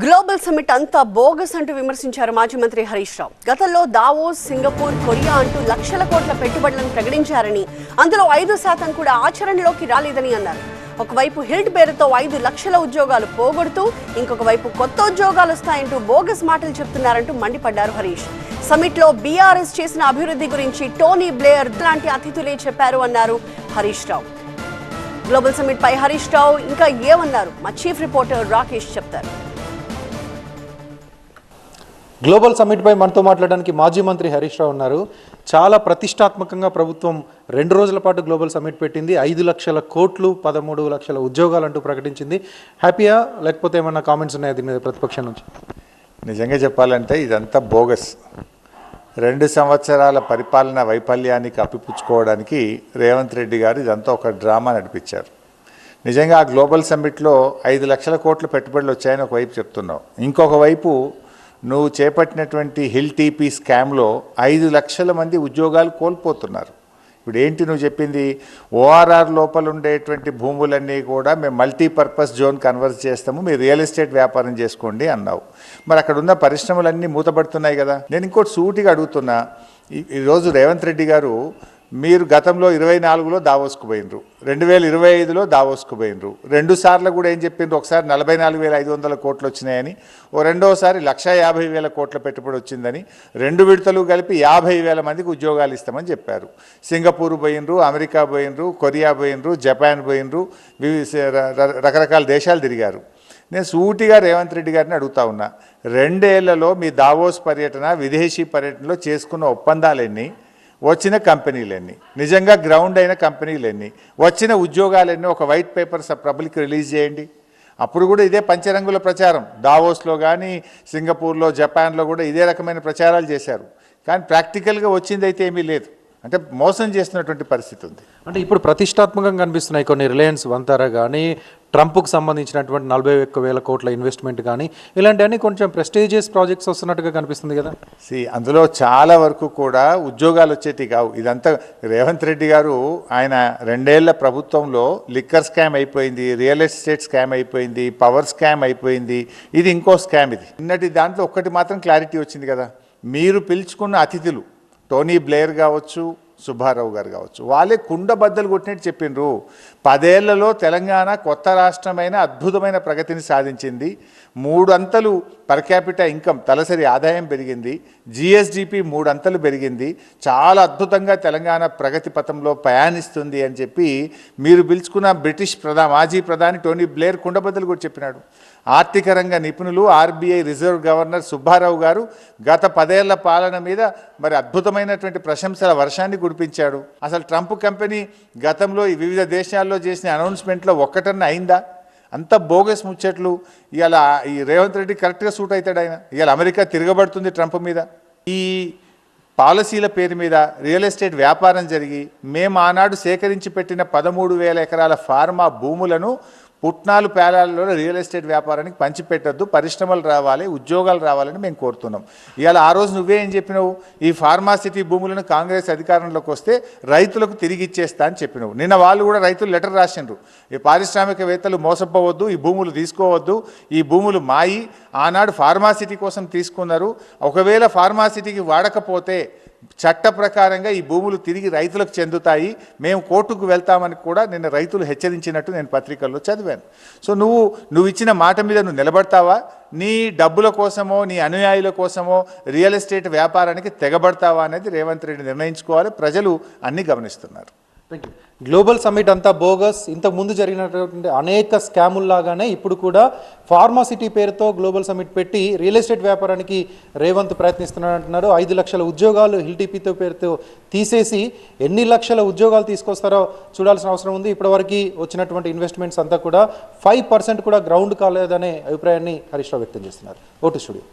Global summit అంతా bogus అంటూ విమర్శించారు మాజీ మంత్రి హరీష్ రావు. గతంలో దావోస్ సింగపూర్ కొరియా అంటూ లక్షల కోట్ల పెట్టుబడులను ప్రకటించారని అందులో ఐదు శాతం కూడా ఆచరణలోకి రాలేదని అన్నారు. ఒకవైపు హిల్ట్ పేరుతో ఐదు లక్షల ఉద్యోగాలు పోగొడుతూ ఇంకొక వైపు కొత్త ఉద్యోగాలు వస్తాయంటూ బోగస్ మాటలు చెప్తున్నారంటూ మండిపడ్డారు హరీష్. సమ్మిట్లో బీఆర్ఎస్ చేసిన అభివృద్ధి గురించి టోనీ బ్లేయర్ లాంటి అతిథులే చెప్పారు అన్నారు హరీష్ రావు. గ్లోబల్ సమ్మిట్ పై హరీష్ రావు ఇంకా ఏమన్నారు? మా చీఫ్ రిపోర్టర్ రాకేష్ చెప్తారు. గ్లోబల్ సమ్మిట్పై మనతో మాట్లాడడానికి మాజీ మంత్రి హరీష్ రావు ఉన్నారు. చాలా ప్రతిష్టాత్మకంగా ప్రభుత్వం రెండు రోజుల పాటు గ్లోబల్ సమ్మిట్ పెట్టింది. ఐదు లక్షల కోట్లు పదమూడు లక్షల ఉద్యోగాలు అంటూ ప్రకటించింది. హ్యాపీయా? లేకపోతే ఏమన్నా కామెంట్స్ ఉన్నాయా దీని మీద ప్రతిపక్షం నుంచి? నిజంగా చెప్పాలంటే ఇదంతా బోగస్. రెండు సంవత్సరాల పరిపాలన వైఫల్యాన్ని అప్పిపుచ్చుకోవడానికి రేవంత్ రెడ్డి గారు ఇదంతా ఒక డ్రామా నడిపించారు. నిజంగా ఆ గ్లోబల్ సమ్మిట్లో ఐదు లక్షల కోట్ల పెట్టుబడులు వచ్చాయని ఒకవైపు చెప్తున్నావు ఇంకొక వైపు నువ్వు చేపట్టినటువంటి హిల్ టీపీ స్కామ్లో ఐదు లక్షల మంది ఉద్యోగాలు కోల్పోతున్నారు. ఇప్పుడు ఏంటి నువ్వు చెప్పింది? ఓఆర్ఆర్ లోపల ఉండేటువంటి భూములన్నీ కూడా మేము మల్టీపర్పస్ జోన్ కన్వర్ట్ చేస్తాము మీరు రియల్ ఎస్టేట్ వ్యాపారం చేసుకోండి అన్నావు. మరి అక్కడ ఉన్న పరిశ్రమలన్నీ మూతపడుతున్నాయి కదా. నేను ఇంకోటి సూటిగా అడుగుతున్నా. ఈ- ఈరోజు రేవంత్ రెడ్డి గారు మీరు గతంలో ఇరవై నాలుగులో దావోస్కు పోయినరు. రెండు వేల ఇరవై ఐదులో దావోస్కు పోయినరు. రెండు సార్లు కూడా ఏం చెప్పిండ్రు? ఒకసారి నలభై నాలుగు వేల ఐదు వందల కోట్లు వచ్చినాయని ఓ రెండోసారి లక్ష యాభై వేల కోట్ల పెట్టుబడి వచ్చిందని రెండు విడతలు కలిపి యాభై వేల మందికి ఉద్యోగాలు ఇస్తామని చెప్పారు. సింగపూర్ పోయినరు అమెరికా పోయినరు కొరియా పోయినరు జపాన్ పోయినరు వివిధ రకరకాల దేశాలు తిరిగారు. నేను సూటిగా రేవంత్ రెడ్డి గారిని అడుగుతా ఉన్నా రెండేళ్ళలో మీ దావోస్ పర్యటన విదేశీ పర్యటనలో చేసుకున్న ఒప్పందాలన్నీ వచ్చిన కంపెనీలన్నీ నిజంగా గ్రౌండ్ అయిన కంపెనీలన్నీ వచ్చిన ఉద్యోగాలన్నీ ఒక వైట్ పేపర్స్ పబ్లిక్ రిలీజ్ చేయండి. అప్పుడు కూడా ఇదే పంచరంగుల ప్రచారం. దావోస్లో కానీ సింగపూర్లో జపాన్లో కూడా ఇదే రకమైన ప్రచారాలు చేశారు. కానీ ప్రాక్టికల్గా వచ్చిందైతే ఏమీ లేదు. అంటే మోసం చేస్తున్నటువంటి పరిస్థితి ఉంది. అంటే ఇప్పుడు ప్రతిష్టాత్మకంగా కనిపిస్తున్నాయి కొన్ని రిలయన్స్ వంతారా కానీ ట్రంప్కు సంబంధించినటువంటి నలభై ఒక్క వేల కోట్ల ఇన్వెస్ట్మెంట్ కానీ ఇలాంటివన్నీ కొంచెం ప్రెస్టీజియస్ ప్రాజెక్ట్స్ వస్తున్నట్టుగా కనిపిస్తుంది కదా. సి అందులో చాలా వరకు కూడా ఉద్యోగాలు వచ్చేటి కావు. ఇదంతా రేవంత్ రెడ్డి గారు ఆయన రెండేళ్ళ ప్రభుత్వంలో లిక్కర్ స్కామ్ అయిపోయింది రియల్ ఎస్టేట్ స్కామ్ అయిపోయింది పవర్ స్కామ్ అయిపోయింది. ఇది ఇంకో స్కామ్ ఇది. నిన్నటి దాంట్లో ఒక్కటి మాత్రం క్లారిటీ వచ్చింది కదా. మీరు పిలుచుకున్న అతిథులు టోనీ బ్లేయర్ కావచ్చు సుబ్బారావు గారు కావచ్చు. వాళ్ళే కుండ బద్దలు కొట్టినట్టు చెప్పిండ్రు. పదేళ్ళలో తెలంగాణ కొత్త రాష్ట్రమైన అద్భుతమైన ప్రగతిని సాధించింది. మూడు అంతలు పర్ క్యాపిటల్ ఇన్కమ్ తలసరి ఆదాయం పెరిగింది. జిఎస్డిపి మూడంతలు పెరిగింది. చాలా అద్భుతంగా తెలంగాణ ప్రగతి పథంలో ప్రయాణిస్తుంది అని చెప్పి మీరు పిలుచుకున్న బ్రిటిష్ ప్రధా మాజీ ప్రధాని టోనీ బ్లేయర్ కుండబద్దలు కూడా చెప్పినాడు. ఆర్థిక రంగ నిపుణులు ఆర్బీఐ రిజర్వ్ గవర్నర్ సుబ్బారావు గారు గత పదేళ్ళ పాలన మీద మరి అద్భుతమైనటువంటి ప్రశంసల వర్షాన్ని కురిపించాడు. అసలు ట్రంప్ కంపెనీ గతంలో ఈ వివిధ దేశాల్లో చేసిన అనౌన్స్మెంట్లో ఒక్కటన్నా అయిందా? అంత బోగస్ ముచ్చట్లు. ఇవాళ ఈ రేవంత్ రెడ్డి కరెక్ట్గా సూట్ అవుతాడు ఆయన. ఇవాళ అమెరికా తిరగబడుతుంది ట్రంప్ మీద. ఈ పాలసీల పేరు మీద రియల్ ఎస్టేట్ వ్యాపారం జరిగి మేము ఆనాడు సేకరించి పెట్టిన పదమూడు వేల ఎకరాల ఫార్మా భూములను పుట్నాలు పేలాలలో రియల్ ఎస్టేట్ వ్యాపారానికి పంచిపెట్టద్దు పరిశ్రమలు రావాలి ఉద్యోగాలు రావాలని మేము కోరుతున్నాం. ఇవాళ ఆ రోజు నువ్వే ఏం చెప్పినావు? ఈ ఫార్మాసిటీ భూములను కాంగ్రెస్ అధికారంలోకి వస్తే రైతులకు తిరిగి ఇచ్చేస్తా అని చెప్పినావు. నిన్న వాళ్ళు కూడా రైతులు లెటర్ రాసిండ్రు. ఈ పారిశ్రామికవేత్తలు మోసపోవద్దు ఈ భూములు తీసుకోవద్దు ఈ భూములు మాయి ఆనాడు ఫార్మాసిటీ కోసం తీసుకున్నారు. ఒకవేళ ఫార్మాసిటీకి వాడకపోతే చట్ట ప్రకారంగా ఈ భూములు తిరిగి రైతులకు చెందుతాయి. మేము కోర్టుకు వెళ్తామని కూడా నిన్న రైతులు హెచ్చరించినట్టు నేను పత్రికల్లో చదివాను. సో నువ్వు నువ్వు ఇచ్చిన మాట మీద నువ్వు నిలబడతావా? నీ డబ్బుల కోసమో నీ అనుయాయుల కోసమో రియల్ ఎస్టేట్ వ్యాపారానికి తెగబడతావా అనేది రేవంత్ రెడ్డి నిర్ణయించుకోవాలి. ప్రజలు అన్నీ గమనిస్తున్నారు. గ్లోబల్ సమ్మిట్ అంతా బోగస్ ఇంతకు ముందు జరిగినటువంటి అనేక స్కాముల్లాగానే ఇప్పుడు కూడా ఫార్మాసిటీ పేరుతో గ్లోబల్ సమ్మిట్ పెట్టి రియల్ ఎస్టేట్ వ్యాపారానికి రేవంత్ ప్రయత్నిస్తున్నాడు అంటున్నారు ఐదు లక్షల ఉద్యోగాలు హిల్టీపీతో పేరుతో తీసేసి ఎన్ని లక్షల ఉద్యోగాలు తీసుకొస్తారో చూడాల్సిన అవసరం ఉంది. ఇప్పటివరకు వచ్చినటువంటి ఇన్వెస్ట్మెంట్స్ అంతా కూడా ఫైవ్ పర్సెంట్ కూడా గ్రౌండ్ కాలేదనే అభిప్రాయాన్ని హరీష్ రావు వ్యక్తం చేస్తున్నారు. Vote studio.